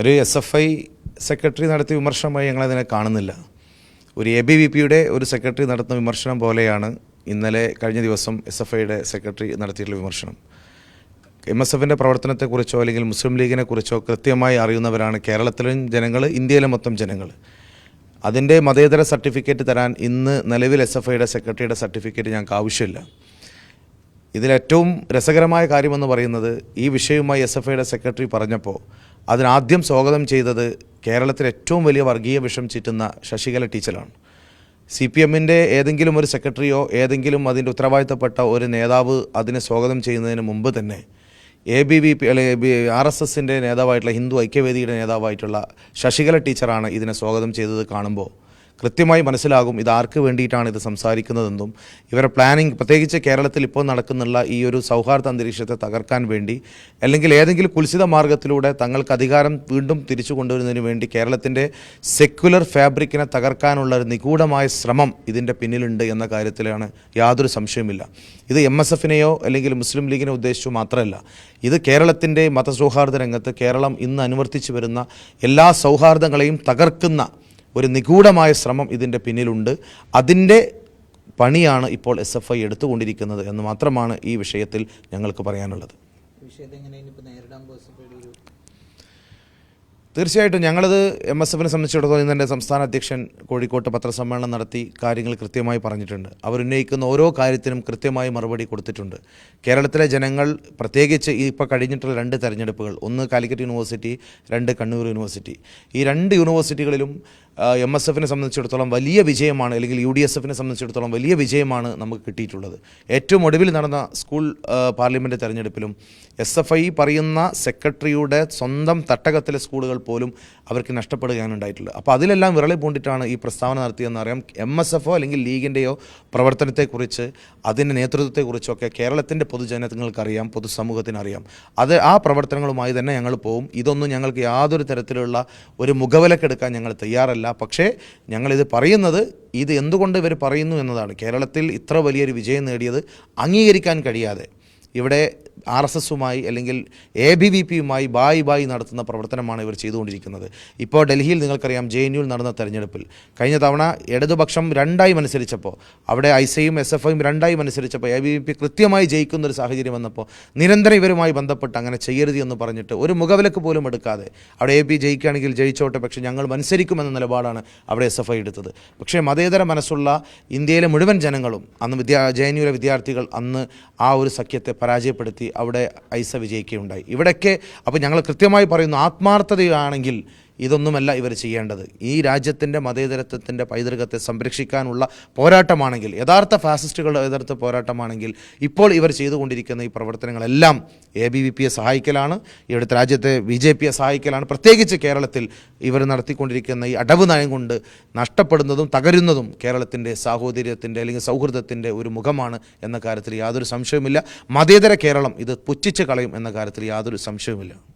ഒരു S F I secretary നടത്തിയ വിമർശനമായി ഞങ്ങളതിനെ കാണുന്നില്ല. ഒരു എ ബി വി പിയുടെ ഒരു സെക്രട്ടറി നടത്തുന്ന വിമർശനം പോലെയാണ് ഇന്നലെ കഴിഞ്ഞ ദിവസം എസ് എഫ് ഐയുടെ സെക്രട്ടറി നടത്തിയിട്ടുള്ള വിമർശനം. എം എസ് എഫിന്റെ പ്രവർത്തനത്തെക്കുറിച്ചോ അല്ലെങ്കിൽ മുസ്ലിം ലീഗിനെക്കുറിച്ചോ കൃത്യമായി അറിയുന്നവരാണ് കേരളത്തിലും ജനങ്ങൾ ഇന്ത്യയിലെ മൊത്തം ജനങ്ങൾ അതിന്റെ മതേതര സർട്ടിഫിക്കറ്റ് തരാൻ ഇന്ന് നിലവിൽ എസ് എഫ് ഐയുടെ സെക്രട്ടറിയുടെ സർട്ടിഫിക്കറ്റ് ഞങ്ങൾക്ക് ആവശ്യമില്ല. ഇതിലേറ്റവും രസകരമായ കാര്യമെന്ന് പറയുന്നത് ഈ വിഷയവുമായി എസ് എഫ് ഐയുടെ സെക്രട്ടറി പറഞ്ഞപ്പോൾ അതിനാദ്യം സ്വാഗതം ചെയ്തത് കേരളത്തിൽ ഏറ്റവും വലിയ വർഗീയ വിഷം ചീറ്റുന്ന ശശികല ടീച്ചറാണ്. സി പി എമ്മിന്റെ ഏതെങ്കിലും ഒരു സെക്രട്ടറിയോ ഏതെങ്കിലും അതിന്റെ ഉത്തരവാദിത്തപ്പെട്ട ഒരു നേതാവ് അതിനെ സ്വാഗതം ചെയ്യുന്നതിന് മുമ്പ് തന്നെ എ ബി വി പി അല്ലെങ്കിൽ ആർ എസ് എസിന്റെ നേതാവായിട്ടുള്ള ഹിന്ദു ഐക്യവേദിയുടെ നേതാവായിട്ടുള്ള ശശികല ടീച്ചറാണ് ഇതിനെ സ്വാഗതം ചെയ്തത് കാണുമ്പോൾ കൃത്യമായി മനസ്സിലാകും ഇത് ആർക്ക് വേണ്ടിയിട്ടാണ് ഇത് സംസാരിക്കുന്നതെന്നും ഇവരുടെ പ്ലാനിങ് പ്രത്യേകിച്ച് കേരളത്തിൽ ഇപ്പോൾ നടക്കുന്നുള്ള ഈ ഒരു സൗഹാർദ്ദ അന്തരീക്ഷത്തെ തകർക്കാൻ വേണ്ടി അല്ലെങ്കിൽ ഏതെങ്കിലും കുൽസിത മാർഗത്തിലൂടെ തങ്ങൾക്ക് അധികാരം വീണ്ടും തിരിച്ചു കൊണ്ടുവരുന്നതിന് വേണ്ടി കേരളത്തിന്റെ സെക്യുലർ ഫാബ്രിക്കിനെ തകർക്കാനുള്ള ഒരു നിഗൂഢമായ ശ്രമം ഇതിന്റെ പിന്നിലുണ്ട് എന്ന കാര്യത്തിലാണ് യാതൊരു സംശയവുമില്ല. ഇത് എം എസ് എഫിനെയോ അല്ലെങ്കിൽ മുസ്ലിം ലീഗിനെ ഉദ്ദേശിച്ചു മാത്രമല്ല ഇത് കേരളത്തിന്റെ മതസൗഹാർദ്ദ രംഗത്ത് കേരളം ഇന്ന് അനുവർത്തിച്ചു വരുന്ന എല്ലാ സൗഹാർദ്ദങ്ങളെയും തകർക്കുന്ന ഒരു നിഗൂഢമായ ശ്രമം ഇതിന്റെ പിന്നിലുണ്ട്. അതിന്റെ പണിയാണ് ഇപ്പോൾ എസ് എഫ് ഐ എടുത്തുകൊണ്ടിരിക്കുന്നത് എന്ന് മാത്രമാണ് ഈ വിഷയത്തിൽ ഞങ്ങൾക്ക് പറയാനുള്ളത്. തീർച്ചയായിട്ടും ഞങ്ങളത് എം എസ് എഫിനെ സംബന്ധിച്ചിടത്തോളം ഇന്ന് എന്റെ സംസ്ഥാന അധ്യക്ഷൻ കോഴിക്കോട്ട് പത്രസമ്മേളനം നടത്തി കാര്യങ്ങൾ കൃത്യമായി പറഞ്ഞിട്ടുണ്ട്. അവരുന്നയിക്കുന്ന ഓരോ കാര്യത്തിനും കൃത്യമായി മറുപടി കൊടുത്തിട്ടുണ്ട്. കേരളത്തിലെ ജനങ്ങൾ പ്രത്യേകിച്ച് ഈ ഇപ്പോൾ കഴിഞ്ഞിട്ടുള്ള രണ്ട് തെരഞ്ഞെടുപ്പുകൾ ഒന്ന് കാലിക്കറ്റ് യൂണിവേഴ്സിറ്റി രണ്ട് കണ്ണൂർ യൂണിവേഴ്സിറ്റി. ഈ രണ്ട് യൂണിവേഴ്സിറ്റികളിലും എം എസ് എഫിനെ സംബന്ധിച്ചിടത്തോളം വലിയ വിജയമാണ് അല്ലെങ്കിൽ യു ഡി എസ് എഫിനെ സംബന്ധിച്ചിടത്തോളം വലിയ വിജയമാണ് നമുക്ക് കിട്ടിയിട്ടുള്ളത്. ഏറ്റവും ഒടുവിൽ നടന്ന സ്കൂൾ പാർലമെന്റ് തെരഞ്ഞെടുപ്പിലും എസ് എഫ് ഐ പറയുന്ന സെക്രട്ടറിയുടെ സ്വന്തം തട്ടകത്തിലെ സ്കൂളുകൾ പോലും അവർക്ക് നഷ്ടപ്പെടുകയാണ് ഉണ്ടായിട്ടുള്ളത്. അപ്പോൾ അതിലെല്ലാം വിരളി പൂണ്ടിട്ടാണ് ഈ പ്രസ്താവന നടത്തിയെന്ന് അറിയാം. എം എസ് എഫോ അല്ലെങ്കിൽ ലീഗിന്റെയോ പ്രവർത്തനത്തെക്കുറിച്ച് അതിന്റെ നേതൃത്വത്തെക്കുറിച്ചൊക്കെ കേരളത്തിന്റെ പൊതുജനങ്ങൾക്കറിയാം പൊതുസമൂഹത്തിനറിയാം. അത് ആ പ്രവർത്തനങ്ങളുമായി തന്നെ ഞങ്ങൾ പോവും. ഇതൊന്നും ഞങ്ങൾക്ക് യാതൊരു തരത്തിലുള്ള ഒരു മുഖവിലക്കെടുക്കാൻ ഞങ്ങൾ തയ്യാറല്ല. പക്ഷേ ഞങ്ങളിത് പറയുന്നത് ഇത് എന്തുകൊണ്ട് ഇവർ പറയുന്നു എന്നതാണ്. കേരളത്തിൽ ഇത്ര വലിയൊരു വിജയം നേടിയത് അംഗീകരിക്കാൻ കഴിയാതെ. ഇവിടെ ആർ എസ് എസുമായി അല്ലെങ്കിൽ എ ബി വി പിയുമായി ബായി ബായി നടത്തുന്ന പ്രവർത്തനമാണ് ഇവർ ചെയ്തുകൊണ്ടിരിക്കുന്നത്. ഇപ്പോൾ ഡൽഹിയിൽ നിങ്ങൾക്കറിയാം ജെ എൻ യുവിൽ നടന്ന തെരഞ്ഞെടുപ്പിൽ. കഴിഞ്ഞ തവണ ഇടതുപക്ഷം രണ്ടായി മത്സരിച്ചപ്പോൾ അവിടെ ഐ സിയും എസ് എഫ് ഐയും രണ്ടായി മത്സരിച്ചപ്പോൾ എ ബി വി പി കൃത്യമായി ജയിക്കുന്ന ഒരു സാഹചര്യം വന്നപ്പോൾ നിരന്തരം ഇവരുമായി ബന്ധപ്പെട്ട് അങ്ങനെ ചെയ്യരുത് എന്ന് പറഞ്ഞിട്ട് ഒരു മുഖവിലക്ക് പോലും എടുക്കാതെ അവിടെ എ പി ജയിക്കുകയാണെങ്കിൽ ജയിച്ചോട്ടെ പക്ഷേ ഞങ്ങൾ മത്സരിക്കുമെന്ന നിലപാടാണ് അവിടെ എസ് എഫ് ഐ എടുത്തത്. പക്ഷേ മതേതര മനസ്സുള്ള ഇന്ത്യയിലെ മുഴുവൻ ജനങ്ങളും അന്ന് വിദ്യാ ജെ എൻ യുവിലെ വിദ്യാർത്ഥികൾ അന്ന് ആ ഒരു സഖ്യത്തെ പരാജയപ്പെടുത്തി അവിടെ ഐസ വിജയിക്കുകയുണ്ടായി. ഇവിടെയൊക്കെ അപ്പോൾ ഞങ്ങൾ കൃത്യമായി പറയുന്നു ആത്മാർത്ഥതയാണെങ്കിൽ ഇതൊന്നുമല്ല ഇവർ ചെയ്യേണ്ടത്. ഈ രാജ്യത്തിന്റെ മതേതരത്വത്തിന്റെ പൈതൃകത്തെ സംരക്ഷിക്കാനുള്ള പോരാട്ടമാണെങ്കിൽ യഥാർത്ഥ ഫാസിസ്റ്റുകളുടെ എതിർത്ത പോരാട്ടമാണെങ്കിൽ ഇപ്പോൾ ഇവർ ചെയ്തുകൊണ്ടിരിക്കുന്ന ഈ പ്രവർത്തനങ്ങളെല്ലാം എ ബി വി പിയെ സഹായിക്കലാണ്. ഇവിടുത്തെ രാജ്യത്തെ ബി ജെ പിയെ സഹായിക്കലാണ്. പ്രത്യേകിച്ച് കേരളത്തിൽ ഇവർ നടത്തിക്കൊണ്ടിരിക്കുന്ന ഈ അടവ് നയം കൊണ്ട് നഷ്ടപ്പെടുന്നതും തകരുന്നതും കേരളത്തിന്റെ സാഹോദര്യത്തിന്റെ അല്ലെങ്കിൽ സൗഹൃദത്തിന്റെ ഒരു മുഖമാണ് എന്ന കാര്യത്തിൽ യാതൊരു സംശയവുമില്ല. മതേതര കേരളം ഇത് പുച്ഛിച്ച് കളയും എന്ന കാര്യത്തിൽ യാതൊരു സംശയവുമില്ല.